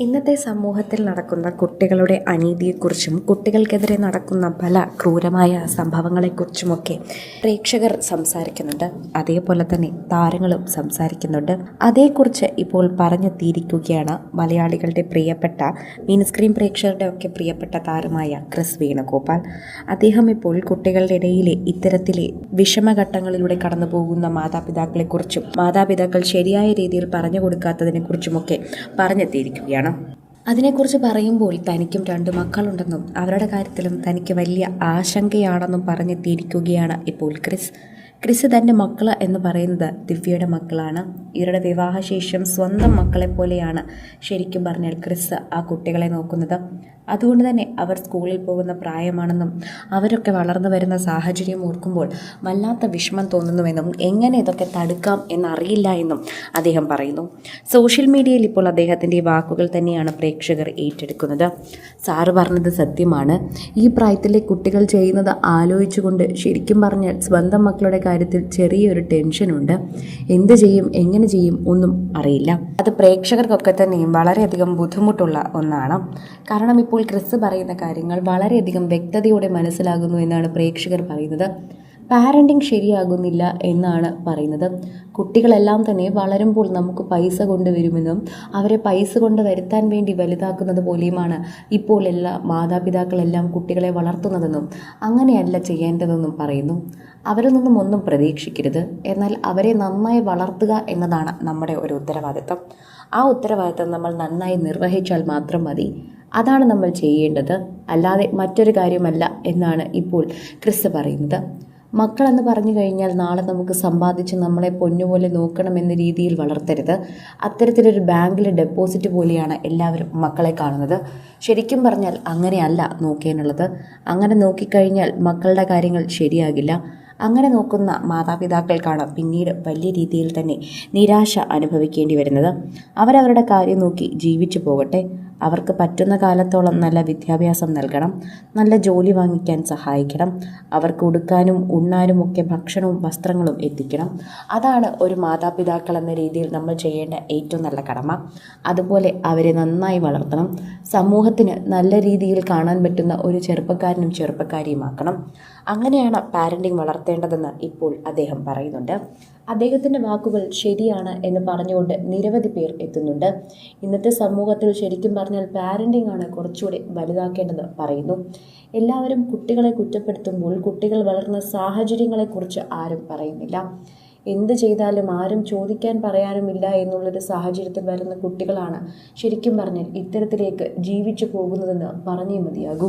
ഇന്നത്തെ സമൂഹത്തിൽ നടക്കുന്ന കുട്ടികളുടെ അനീതിയെക്കുറിച്ചും കുട്ടികൾക്കെതിരെ നടക്കുന്ന പല ക്രൂരമായ സംഭവങ്ങളെക്കുറിച്ചുമൊക്കെ പ്രേക്ഷകർ സംസാരിക്കുന്നുണ്ട്. അതേപോലെ തന്നെ താരങ്ങളും സംസാരിക്കുന്നുണ്ട്. അതേക്കുറിച്ച് ഇപ്പോൾ പറഞ്ഞെത്തിയിരിക്കുകയാണ് മലയാളികളുടെ പ്രിയപ്പെട്ട മീൻ സ്ക്രീൻ പ്രേക്ഷകരുടെ ഒക്കെ പ്രിയപ്പെട്ട താരമായ ക്രിസ് വേണുഗോപാൽ. അദ്ദേഹം ഇപ്പോൾ കുട്ടികളുടെ ഇടയിലെ ഇത്തരത്തിലെ വിഷമഘട്ടങ്ങളിലൂടെ കടന്നു പോകുന്ന മാതാപിതാക്കളെക്കുറിച്ചും മാതാപിതാക്കൾ ശരിയായ രീതിയിൽ പറഞ്ഞു കൊടുക്കാത്തതിനെക്കുറിച്ചുമൊക്കെ പറഞ്ഞെത്തിയിരിക്കുകയാണ് അതിനെക്കുറിച്ച് പറയുമ്പോൾ തനിക്കും രണ്ട് മക്കളുണ്ടെന്നും അവരുടെ കാര്യത്തിലും തനിക്ക് വലിയ ആശങ്കയാണെന്നും പറഞ്ഞെത്തിയിരിക്കുകയാണ് ഇപ്പോൾ ക്രിസ്. ക്രിസ് തന്റെ മക്കൾ എന്ന് പറയുന്നത് ദിവ്യയുടെ മക്കളാണ്. ഇവരുടെ വിവാഹശേഷം സ്വന്തം മക്കളെ പോലെയാണ് ശരിക്കും പറഞ്ഞാൽ ക്രിസ് ആ കുട്ടികളെ നോക്കുന്നത്. അതുകൊണ്ട് തന്നെ അവർ സ്കൂളിൽ പോകുന്ന പ്രായമാണെന്നും അവരൊക്കെ വളർന്നു വരുന്ന സാഹചര്യം ഓർക്കുമ്പോൾ വല്ലാത്ത വിഷമം തോന്നുന്നുവെന്നും എങ്ങനെ ഇതൊക്കെ തടുക്കാം എന്നറിയില്ല എന്നും അദ്ദേഹം പറയുന്നു. സോഷ്യൽ മീഡിയയിൽ ഇപ്പോൾ അദ്ദേഹത്തിന്റെ വാക്കുകൾ തന്നെയാണ് പ്രേക്ഷകർ ഏറ്റെടുക്കുന്നത്. സാറ് പറഞ്ഞത് സത്യമാണ്. ഈ പ്രായത്തിലെ കുട്ടികൾ ചെയ്യുന്നത് ആലോചിച്ചുകൊണ്ട് ശരിക്കും പറഞ്ഞാൽ സ്വന്തം മക്കളുടെ കാര്യത്തിൽ ചെറിയൊരു ടെൻഷനുണ്ട്. എന്ത് ചെയ്യും എങ്ങനെ ചെയ്യും ഒന്നും അറിയില്ല. അത് പ്രേക്ഷകർക്കൊക്കെ തന്നെയും വളരെയധികം ബുദ്ധിമുട്ടുള്ള ഒന്നാണ്. കാരണം ഇപ്പോൾ ക്രിസ് പറയുന്ന കാര്യങ്ങൾ വളരെയധികം വ്യക്തതയോടെ മനസ്സിലാകുന്നു എന്നാണ് പ്രേക്ഷകർ പറയുന്നത്. പാരന്റിങ് ശരിയാകുന്നില്ല എന്നാണ് പറയുന്നത്. കുട്ടികളെല്ലാം തന്നെ വളരുമ്പോൾ നമുക്ക് പൈസ കൊണ്ടുവരുമെന്നും അവരെ പൈസ കൊണ്ട് വരുത്താൻ വേണ്ടി വലുതാക്കുന്നത് പോലെയുമാണ് ഇപ്പോൾ എല്ലാ മാതാപിതാക്കളെല്ലാം കുട്ടികളെ വളർത്തുന്നതെന്നും അങ്ങനെയല്ല ചെയ്യേണ്ടതെന്നും പറയുന്നു. അവരിൽ നിന്നും ഒന്നും പ്രതീക്ഷിക്കരുത്. എന്നാൽ അവരെ നന്നായി വളർത്തുക എന്നതാണ് നമ്മുടെ ഒരു ഉത്തരവാദിത്തം. ആ ഉത്തരവാദിത്തം നമ്മൾ നന്നായി നിർവഹിച്ചാൽ മാത്രം മതി. അതാണ് നമ്മൾ ചെയ്യേണ്ടത്. അല്ലാതെ മറ്റൊരു കാര്യമല്ല എന്നാണ് ഇപ്പോൾ ക്രിസ്തു പറയുന്നത്. മക്കളെന്ന് പറഞ്ഞു കഴിഞ്ഞാൽ നാളെ നമുക്ക് സമ്പാദിച്ച് നമ്മളെ പൊന്നുപോലെ നോക്കണമെന്ന രീതിയിൽ വളർത്തരുത്. അത്തരത്തിലൊരു ബാങ്കിൽ ഡെപ്പോസിറ്റ് പോലെയാണ് എല്ലാവരും മക്കളെ കാണുന്നത്. ശരിക്കും പറഞ്ഞാൽ അങ്ങനെയല്ല നോക്കേണ്ടുള്ളത് അങ്ങനെ നോക്കിക്കഴിഞ്ഞാൽ മക്കളുടെ കാര്യങ്ങൾ ശരിയാകില്ല. അങ്ങനെ നോക്കുന്ന മാതാപിതാക്കൾക്കാണ് പിന്നീട് വലിയ രീതിയിൽ തന്നെ നിരാശ അനുഭവിക്കേണ്ടി വരുന്നത്. അവരവരുടെ കാര്യം നോക്കി ജീവിച്ചു പോകട്ടെ. അവർക്ക് പറ്റുന്ന കാലത്തോളം നല്ല വിദ്യാഭ്യാസം നൽകണം നല്ല ജോലി വാങ്ങിക്കാൻ സഹായിക്കണം അവർക്ക് ഉടുക്കാനും ഉണ്ണാനും ഒക്കെ ഭക്ഷണവും വസ്ത്രങ്ങളും എത്തിക്കണം. അതാണ് ഒരു മാതാപിതാക്കൾ എന്ന രീതിയിൽ നമ്മൾ ചെയ്യേണ്ട ഏറ്റവും നല്ല കടമ. അതുപോലെ അവരെ നന്നായി വളർത്തണം. സമൂഹത്തിന് നല്ല രീതിയിൽ കാണാൻ പറ്റുന്ന ഒരു ചെറുപ്പക്കാരനും ചെറുപ്പക്കാരിയുമാക്കണം. അങ്ങനെയാണ് പാരന്റിങ് വളർത്തേണ്ടതെന്ന് ഇപ്പോൾ അദ്ദേഹം പറയുന്നുണ്ട്. അദ്ദേഹത്തിന്റെ വാക്കുകൾ ശരിയാണ് എന്ന് പറഞ്ഞുകൊണ്ട് നിരവധി പേർ എത്തുന്നുണ്ട്. ഇന്നത്തെ സമൂഹത്തിൽ ശരിക്കും പറഞ്ഞാൽ പാരന്റിംഗ് ആണ് കുറച്ചുകൂടി വലുതാക്കേണ്ടത് പറയുന്നു. എല്ലാവരും കുട്ടികളെ കുറ്റപ്പെടുത്തുമ്പോൾ കുട്ടികൾ വളർന്ന സാഹചര്യങ്ങളെക്കുറിച്ച് ആരും പറയുന്നില്ല. എന്ത് ചെയ്താലും ആരും ചോദിക്കാൻ പറയാനുമില്ല എന്നുള്ളൊരു സാഹചര്യത്തിൽ വരുന്ന കുട്ടികളാണ് ശരിക്കും പറഞ്ഞാൽ ഇത്തരത്തിലേക്ക് ജീവിച്ചു പോകുന്നതെന്ന് പറഞ്ഞേ മതിയാകൂ.